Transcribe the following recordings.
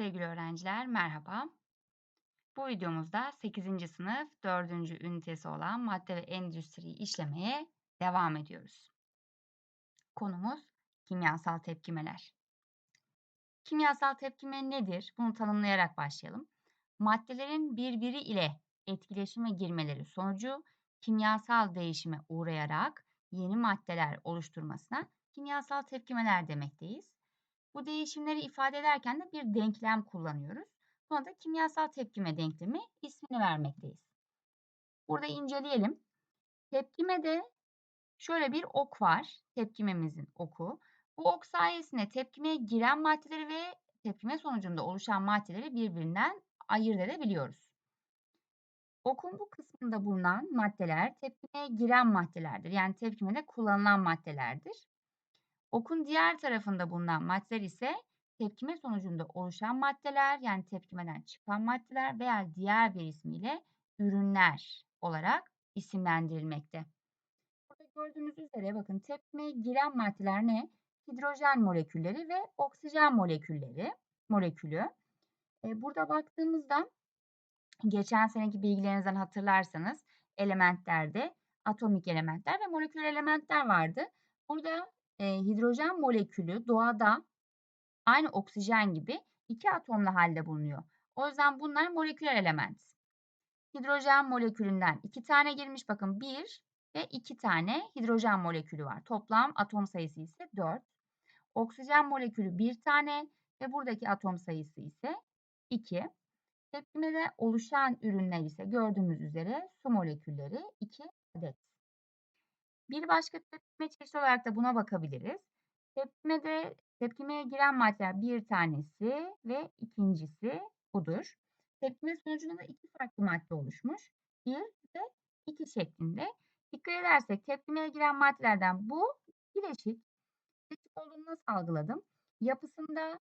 Sevgili öğrenciler, merhaba. Bu videomuzda 8. sınıf 4. ünitesi olan madde ve endüstriyi işlemeye devam ediyoruz. Konumuz kimyasal tepkimeler. Kimyasal tepkime nedir? Bunu tanımlayarak başlayalım. Maddelerin birbiri ile etkileşime girmeleri sonucu kimyasal değişime uğrayarak yeni maddeler oluşturmasına kimyasal tepkimeler demekteyiz. Bu değişimleri ifade ederken de bir denklem kullanıyoruz. Buna da kimyasal tepkime denklemi ismini vermekteyiz. Burada inceleyelim. Tepkimede şöyle bir ok var. Tepkimemizin oku. Bu ok sayesinde tepkimeye giren maddeleri ve tepkime sonucunda oluşan maddeleri birbirinden ayırt edebiliyoruz. Okun bu kısmında bulunan maddeler tepkimeye giren maddelerdir. Yani tepkimede kullanılan maddelerdir. Okun diğer tarafında bulunan maddeler ise tepkime sonucunda oluşan maddeler yani tepkimeden çıkan maddeler veya diğer bir ismiyle ürünler olarak isimlendirilmekte. Burada gördüğünüz üzere bakın tepkimeye giren maddeler ne? Hidrojen molekülleri ve oksijen molekülleri, molekülü. E, burada baktığımızda geçen seneki bilgilerinizden hatırlarsanız elementlerde atomik elementler ve moleküler elementler vardı. Burada e, hidrojen molekülü doğada aynı oksijen gibi iki atomlu halde bulunuyor. O yüzden bunlar moleküler element. Hidrojen molekülünden iki tane girmiş. Bakın bir ve iki tane hidrojen molekülü var. Toplam atom sayısı ise 4. Oksijen molekülü bir tane ve buradaki atom sayısı ise 2. Tepkimede oluşan ürünler ise gördüğümüz üzere su molekülleri 2 adet. Bir başka tepkime çeşidi olarak da buna bakabiliriz. Tepkimede tepkimeye giren maddeler bir tanesi ve ikincisi budur. Tepkime sonucunda da iki farklı madde oluşmuş. Bir ve iki şeklinde. Dikkat edersek tepkimeye giren maddelerden bu bileşik. Bileşik olduğunu nasıl algıladım? Yapısında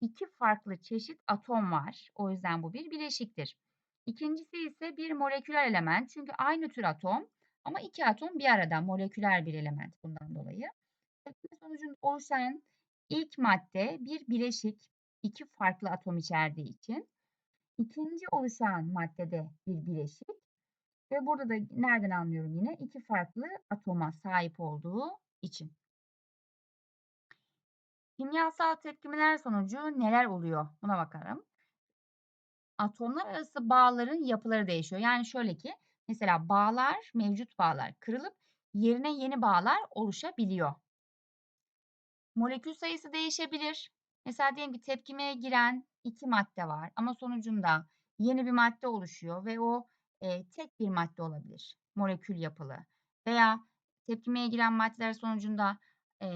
iki farklı çeşit atom var. O yüzden bu bir bileşiktir. İkincisi ise bir moleküler element. Çünkü aynı tür atom ama iki atom bir arada moleküler bir element bundan dolayı. Tepkime sonucunda oluşan ilk madde bir bileşik iki farklı atom içerdiği için. İkinci oluşan maddede bir bileşik ve burada da nereden anlıyorum yine iki farklı atoma sahip olduğu için. Kimyasal tepkimeler sonucu neler oluyor? Buna bakalım. Atomlar arası bağların yapıları değişiyor. Yani şöyle ki Mesela bağlar, mevcut bağlar kırılıp yerine yeni bağlar oluşabiliyor. Molekül sayısı değişebilir. Mesela diyelim ki tepkimeye giren iki madde var ama sonucunda yeni bir madde oluşuyor ve o e, tek bir madde olabilir. Molekül yapılı. Veya tepkimeye giren maddeler sonucunda e,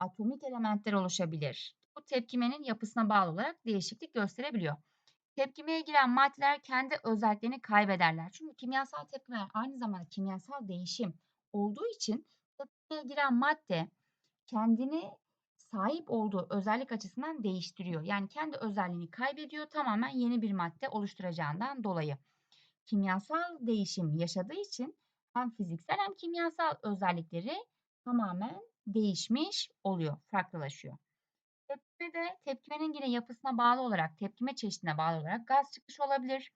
atomik elementler oluşabilir. Bu tepkimenin yapısına bağlı olarak değişiklik gösterebiliyor. Tepkimeye giren maddeler kendi özelliklerini kaybederler. Çünkü kimyasal tepkimeler aynı zamanda kimyasal değişim olduğu için tepkimeye giren madde kendini sahip olduğu özellik açısından değiştiriyor. Yani kendi özelliğini kaybediyor tamamen yeni bir madde oluşturacağından dolayı. Kimyasal değişim yaşadığı için hem fiziksel hem kimyasal özellikleri tamamen değişmiş oluyor, farklılaşıyor. Tepkime de tepkimenin yine yapısına bağlı olarak, tepkime çeşidine bağlı olarak gaz çıkışı olabilir,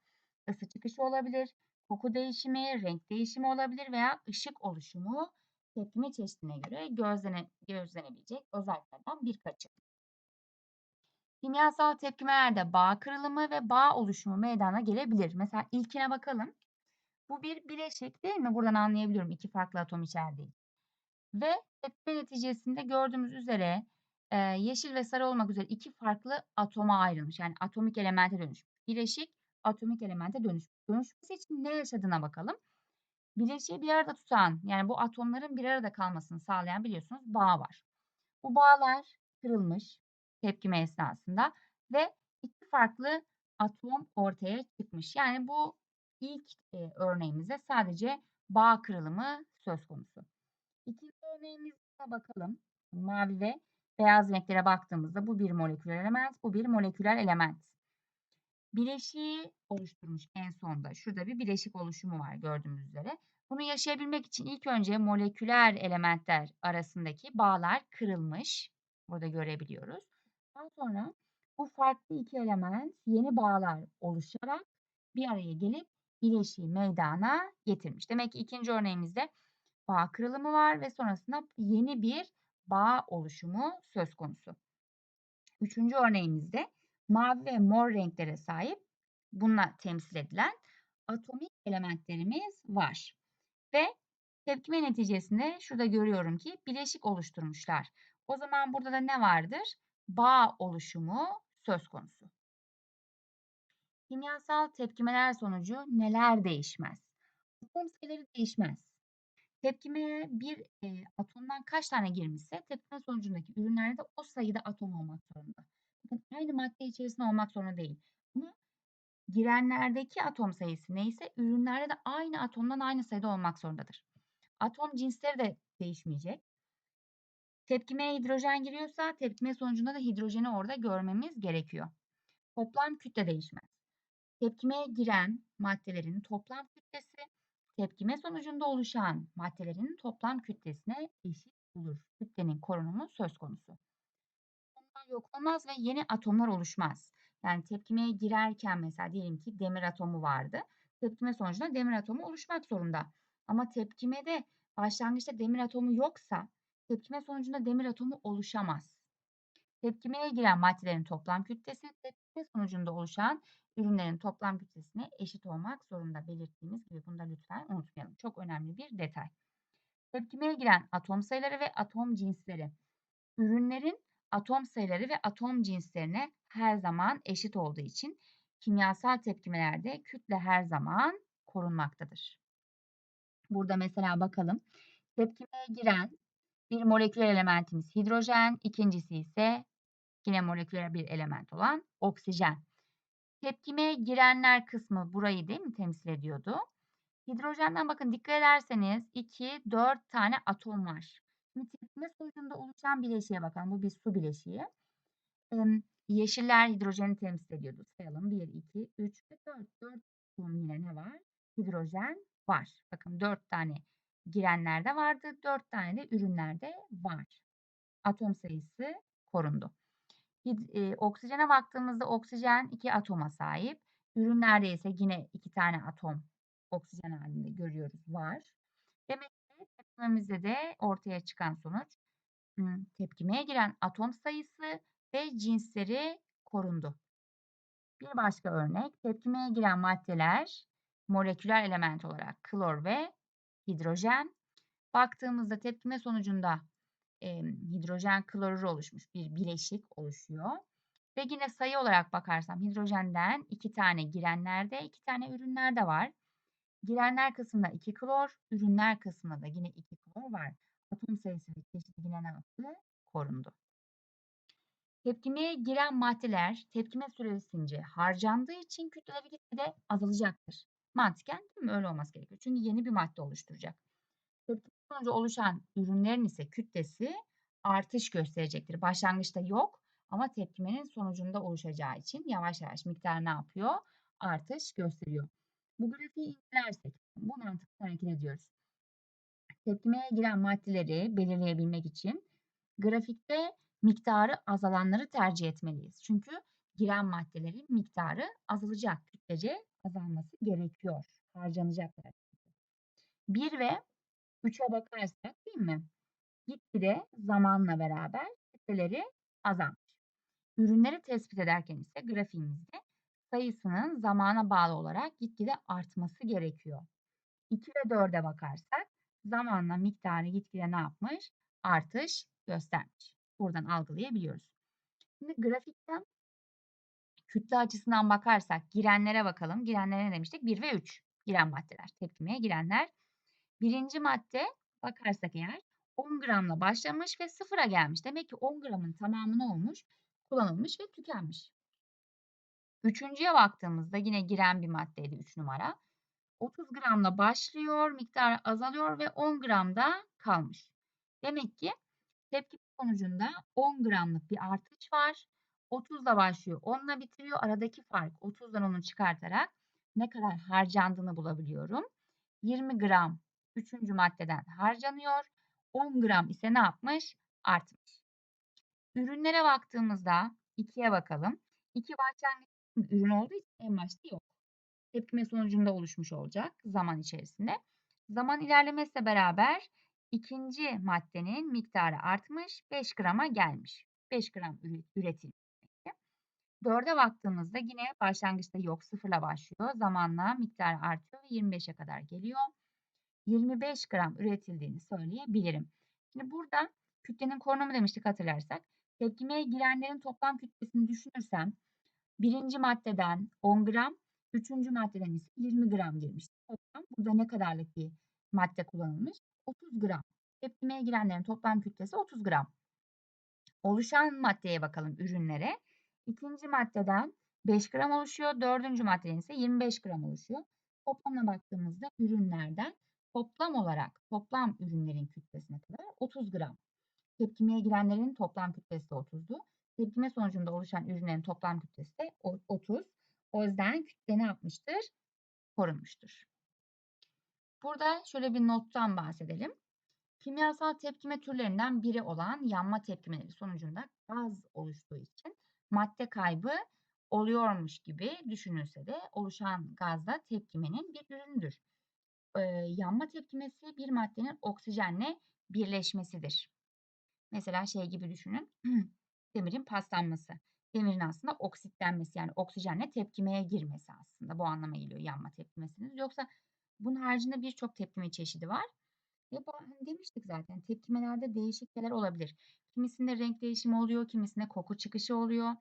ısı çıkışı olabilir, koku değişimi, renk değişimi olabilir veya ışık oluşumu tepkime çeşidine göre gözlene, gözlenebilecek özelliklerden birkaçı. Kimyasal tepkimelerde bağ kırılımı ve bağ oluşumu meydana gelebilir. Mesela ilkine bakalım. Bu bir bileşik değil mi? Buradan anlayabiliyorum iki farklı atom içerdiği. Ve tepkime neticesinde gördüğümüz üzere e, yeşil ve sarı olmak üzere iki farklı atoma ayrılmış. Yani atomik elemente dönüşmüş. Bileşik atomik elemente dönüşmüş. Dönüşmesi için ne yaşadığına bakalım. Bileşiği bir arada tutan yani bu atomların bir arada kalmasını sağlayan biliyorsunuz bağ var. Bu bağlar kırılmış tepkime esnasında ve iki farklı atom ortaya çıkmış. Yani bu ilk e, örneğimizde sadece bağ kırılımı söz konusu. İkinci örneğimize bakalım. Mavi ve Beyaz renklere baktığımızda bu bir moleküler element, bu bir moleküler element. Bileşiği oluşturmuş en sonda. Şurada bir bileşik oluşumu var gördüğümüz üzere. Bunu yaşayabilmek için ilk önce moleküler elementler arasındaki bağlar kırılmış. Burada görebiliyoruz. Daha sonra Bu farklı iki element yeni bağlar oluşarak bir araya gelip bileşiği meydana getirmiş. Demek ki ikinci örneğimizde bağ kırılımı var ve sonrasında yeni bir bağ oluşumu söz konusu. Üçüncü örneğimizde mavi ve mor renklere sahip bununla temsil edilen atomik elementlerimiz var. Ve tepkime neticesinde şurada görüyorum ki bileşik oluşturmuşlar. O zaman burada da ne vardır? Bağ oluşumu söz konusu. Kimyasal tepkimeler sonucu neler değişmez? Atom sayıları değişmez. Tepkimeye bir e, atomdan kaç tane girmişse tepkime sonucundaki ürünlerde o sayıda atom olmak zorunda. Bakın aynı madde içerisinde olmak zorunda değil. Ama girenlerdeki atom sayısı neyse ürünlerde de aynı atomdan aynı sayıda olmak zorundadır. Atom cinsleri de değişmeyecek. Tepkimeye hidrojen giriyorsa tepkime sonucunda da hidrojeni orada görmemiz gerekiyor. Toplam kütle değişmez. Tepkimeye giren maddelerin toplam kütlesi tepkime sonucunda oluşan maddelerin toplam kütlesine eşit olur. Kütlenin korunumu söz konusu. Atomlar yok olmaz ve yeni atomlar oluşmaz. Yani tepkimeye girerken mesela diyelim ki demir atomu vardı. Tepkime sonucunda demir atomu oluşmak zorunda. Ama tepkimede başlangıçta demir atomu yoksa tepkime sonucunda demir atomu oluşamaz. Tepkimeye giren maddelerin toplam kütlesi tepkime sonucunda oluşan ürünlerin toplam kütlesine eşit olmak zorunda belirttiğimiz gibi bunu da lütfen unutmayalım. Çok önemli bir detay. Tepkimeye giren atom sayıları ve atom cinsleri. Ürünlerin atom sayıları ve atom cinslerine her zaman eşit olduğu için kimyasal tepkimelerde kütle her zaman korunmaktadır. Burada mesela bakalım. Tepkimeye giren bir moleküler elementimiz hidrojen, ikincisi ise yine moleküler bir element olan oksijen. Tepkime girenler kısmı burayı değil mi temsil ediyordu? Hidrojenden bakın dikkat ederseniz 2, 4 tane atom var. Şimdi tepkime sonucunda oluşan bileşiğe bakalım. Bu bir su bileşiği. Yeşiller hidrojeni temsil ediyordu. Sayalım 1, 2, 3 ve 4. 4 atom yine ne var? Hidrojen var. Bakın 4 tane girenlerde vardı. 4 tane de ürünlerde var. Atom sayısı korundu. Oksijene baktığımızda oksijen iki atoma sahip. Ürünlerde ise yine iki tane atom oksijen halinde görüyoruz var. Demek ki tepkimemizde de ortaya çıkan sonuç tepkimeye giren atom sayısı ve cinsleri korundu. Bir başka örnek tepkimeye giren maddeler moleküler element olarak klor ve hidrojen. Baktığımızda tepkime sonucunda e, hidrojen klorürü oluşmuş bir bileşik oluşuyor. Ve yine sayı olarak bakarsam hidrojenden iki tane girenlerde, iki tane ürünlerde var. Girenler kısmında 2 klor, ürünler kısmında da yine 2 klor var. Atom sayısı ve çeşidi yine ne yaptı? Korundu. Tepkimeye giren maddeler tepkime süresince harcandığı için kütleleri gitgide azalacaktır. Mantıken değil mi? Öyle olması gerekiyor. Çünkü yeni bir madde oluşturacak. Tepkime sonucu oluşan ürünlerin ise kütlesi artış gösterecektir. Başlangıçta yok ama tepkimenin sonucunda oluşacağı için yavaş yavaş miktar ne yapıyor? Artış gösteriyor. Bu grafiği incelersek bu mantıkla hareket ediyoruz. Tepkimeye giren maddeleri belirleyebilmek için grafikte miktarı azalanları tercih etmeliyiz. Çünkü giren maddelerin miktarı azalacak. Kütlece azalması gerekiyor. Harcanacaklar. 1 ve 3'e bakarsak değil mi? Gitgide zamanla beraber kütleleri azalmış. Ürünleri tespit ederken ise grafiğimizde sayısının zamana bağlı olarak gitgide artması gerekiyor. 2 ve 4'e bakarsak zamanla miktarı gitgide ne yapmış? Artış göstermiş. Buradan algılayabiliyoruz. Şimdi grafikten kütle açısından bakarsak girenlere bakalım. Girenlere ne demiştik? 1 ve 3 giren maddeler. Tepkimeye girenler. Birinci madde bakarsak eğer 10 gramla başlamış ve sıfıra gelmiş. Demek ki 10 gramın tamamı ne olmuş? Kullanılmış ve tükenmiş. Üçüncüye baktığımızda yine giren bir maddeydi 3 numara. 30 gramla başlıyor, miktar azalıyor ve 10 gramda kalmış. Demek ki tepki sonucunda 10 gramlık bir artış var. 30 ile başlıyor, 10 ile bitiriyor. Aradaki fark 30'dan onu çıkartarak ne kadar harcandığını bulabiliyorum. 20 gram 3. maddeden harcanıyor. 10 gram ise ne yapmış? Artmış. Ürünlere baktığımızda 2'ye bakalım. 2 başlangıç ürün olduğu için en başta yok. Tepkime sonucunda oluşmuş olacak zaman içerisinde. Zaman ilerlemesiyle beraber ikinci maddenin miktarı artmış, 5 grama gelmiş. 5 gram üretilmiş. 4'e baktığımızda yine başlangıçta yok sıfırla başlıyor. Zamanla miktar artıyor ve 25'e kadar geliyor. 25 gram üretildiğini söyleyebilirim. Şimdi burada kütlenin korunumu demiştik hatırlarsak. Tepkimeye girenlerin toplam kütlesini düşünürsem birinci maddeden 10 gram, üçüncü maddeden ise 20 gram girmiş. Toplam burada ne kadarlık bir madde kullanılmış? 30 gram. Tepkimeye girenlerin toplam kütlesi 30 gram. Oluşan maddeye bakalım ürünlere. İkinci maddeden 5 gram oluşuyor. Dördüncü maddeden ise 25 gram oluşuyor. Toplamına baktığımızda ürünlerden toplam olarak toplam ürünlerin kütlesine kadar 30 gram. Tepkimeye girenlerin toplam kütlesi de 30'du. Tepkime sonucunda oluşan ürünlerin toplam kütlesi de 30. O yüzden kütle ne yapmıştır? Korunmuştur. Burada şöyle bir nottan bahsedelim. Kimyasal tepkime türlerinden biri olan yanma tepkimeleri sonucunda gaz oluştuğu için madde kaybı oluyormuş gibi düşünülse de oluşan gaz da tepkimenin bir ürünüdür. Ee, yanma tepkimesi bir maddenin oksijenle birleşmesidir. Mesela şey gibi düşünün. Demirin paslanması. Demirin aslında oksitlenmesi yani oksijenle tepkimeye girmesi aslında bu anlama geliyor yanma tepkimesiniz. Yoksa bunun haricinde birçok tepkime çeşidi var. Ve bu, hani demiştik zaten tepkimelerde değişik şeyler olabilir. Kimisinde renk değişimi oluyor, kimisinde koku çıkışı oluyor,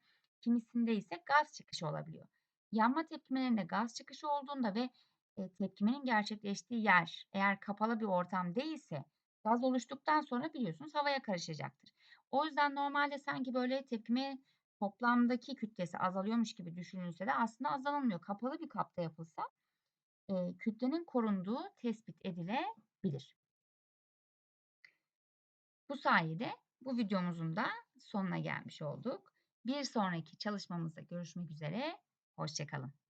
kimisinde ise gaz çıkışı olabiliyor. Yanma tepkimelerinde gaz çıkışı olduğunda ve e, tepkimenin gerçekleştiği yer eğer kapalı bir ortam değilse gaz oluştuktan sonra biliyorsunuz havaya karışacaktır. O yüzden normalde sanki böyle tepkime toplamdaki kütlesi azalıyormuş gibi düşünülse de aslında azalmıyor. Kapalı bir kapta yapılsa e, kütlenin korunduğu tespit edilebilir. Bu sayede bu videomuzun da sonuna gelmiş olduk. Bir sonraki çalışmamızda görüşmek üzere. Hoşçakalın.